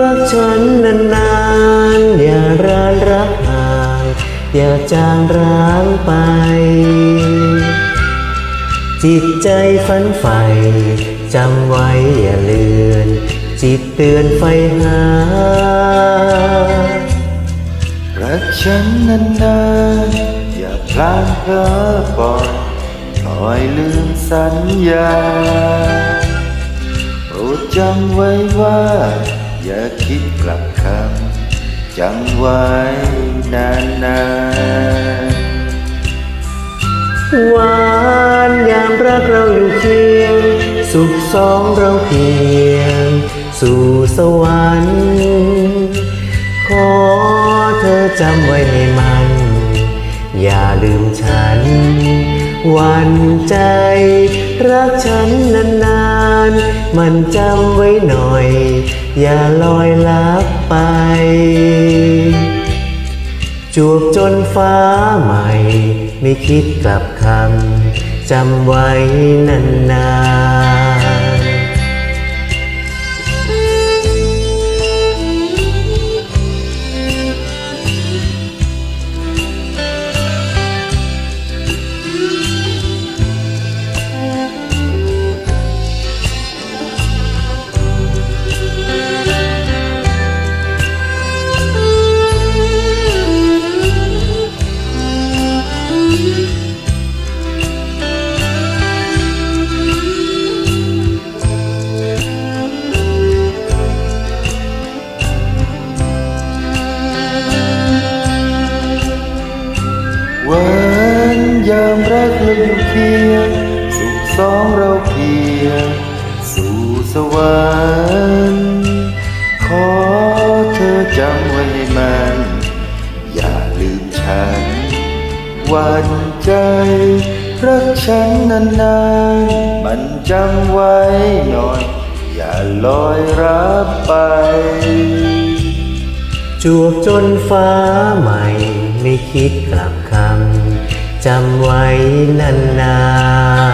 รักฉันนานๆ อย่าร้านรักห่าง อย่าจางร้างไป จิตใจฝันใฝ่จำไว้อย่าเลือน จิตเตือนไฟหา รักฉันนานๆ อย่าพลาดเพลอปล่อยปล่อยลืมสัญญาโปรดจำไว้ว่า อย่าคิดกลับคำจำไว้นานๆหวานยามรักเราอยู่เคียง สุขสองเราเพียง สู่สวรรค์ขอเธอจำไว้ให้มัน อย่าลืมฉัน วันใจ รักฉันนานๆ มันจำไว้หน่อย อย่าลอยลับไปจวบจนฟ้าใหม่ ไม่คิดกลับคำจำไว้นาน วันยามรักเราอยู่เพียง สุขสองเราเพียง สู่สวรรค์ขอเธอจำ หวันใจ รักฉันนานๆ มันจำไว้หน่อย อย่าลอยรับไป จวบจนฟ้าใหม่ ไม่คิดกลับคำจำไว้นานๆ